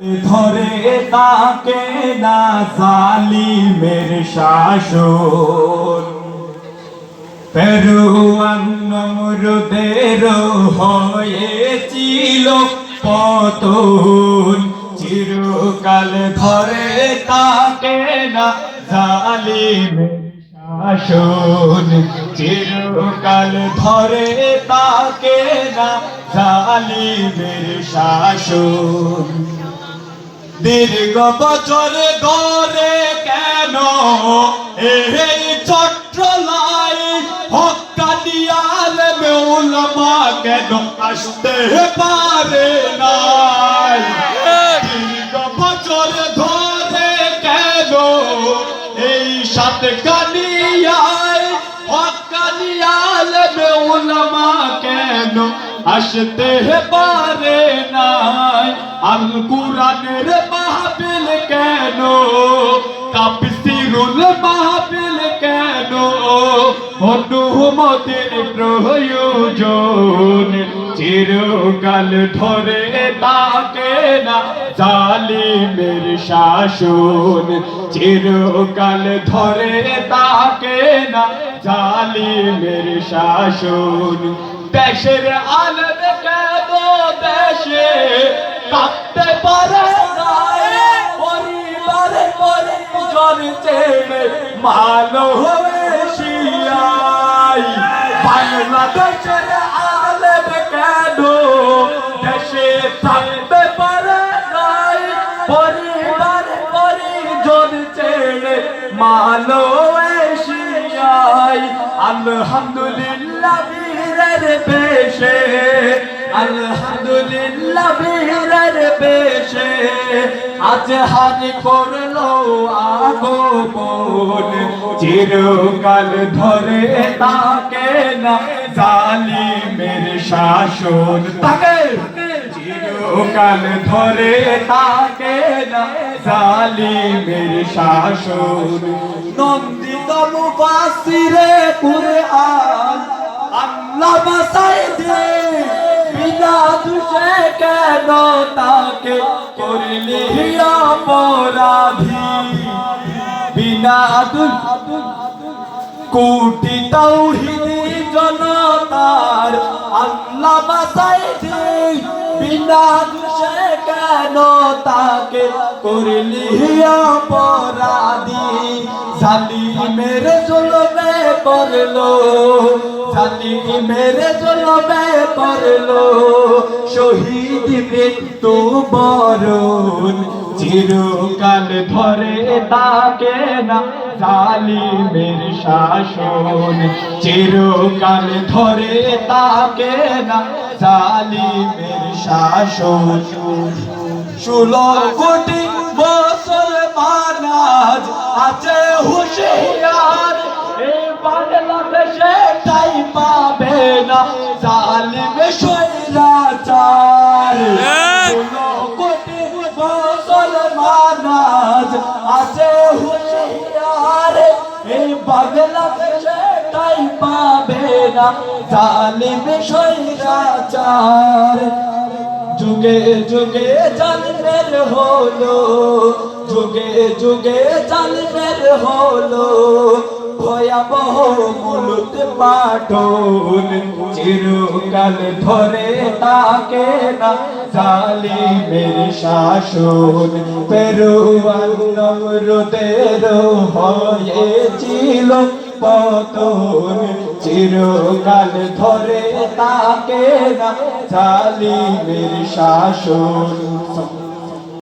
ধরে তাকে না জালিমের শাসন। পেরুয়ান নমরুদের হয়েছিল পতন। চিরকাল ধরে তাকে না জালিমের শাসন। চিরকাল ধরে তাকে না জালিমের শাসন। দীর্ঘ বছর ধরে কেন এই চট্টলাই হকানিয়াল মেউলমা কেন আসতে পারে নাই? দীর্ঘ বছর ধরে কেন এই সাত কানিয়ায় হকানিয়াল মেউলমা কেন আসতে পারে নাই। আল কুরানের মাহফিল কেন? তাপসিরুল মাহফিল কেন? অনুমতির প্রয়োজন। চিরকাল ধরে তাকে না জালিমের শাসন। চিরকাল ধরে তাকে না জালিমের শাসন। দেশের আলম কেন দেশে কাঁদতে পারে পরিবারে পরিজন চেনে মালো শিয়াই বাংলাদেশের আলম কেন দেশে থাকতে পারে নাই? পরিবারে পরিজন চেনে মালো শিয়াই আলহামদুলিল্লাহ বীরের পেশে আলহামদুলিল্লাহ বীরের পেশে আজ হানি করল আগমন, চিরকাল ধরে তাকে না জালিমের শাসন। তাকে! চিরকাল ধরে তাকে না জালিমের শাসন। নন্দিত মুফাসিরে কুরআন আল্লাহ বাসাই দে বিনা দুষে কেন তাকে করলি অপরাধী। বিনা কোটি তাওহিদি জনতার আল্লাহ বাসাই বিনা দুষে কেন তাকে করলি অপরাধী? জালিমের জুলমে করল। জালিমের জুলমে করল। শহীদ মৃত্যু বরণ। চিরকাল ধরে তাকে না জালিমের শাসন। চিরকাল ধরে তাকে না জালিমের শাসন। ষোলো কোটি বছর মানাজ আছে হুশিয়ার জালিম সৈরাচার ষোলো কোটি বছর মানাজ আছে হুশিয়ার এই বাংলাদেশে তাই পাবে না। জালিম সৈরাচার যুগে যুগে জালিমের হলো যুগে যুগে জালিমের হলো। ভয়াবহ মুলুত পাঠন, চিরকাল ধরে তাকে না জালিমের শাসন। পেরুয়ান নমরুদের হয়েছিল পতন, চিরকাল ধরে তাকে না জালিমের শাসন।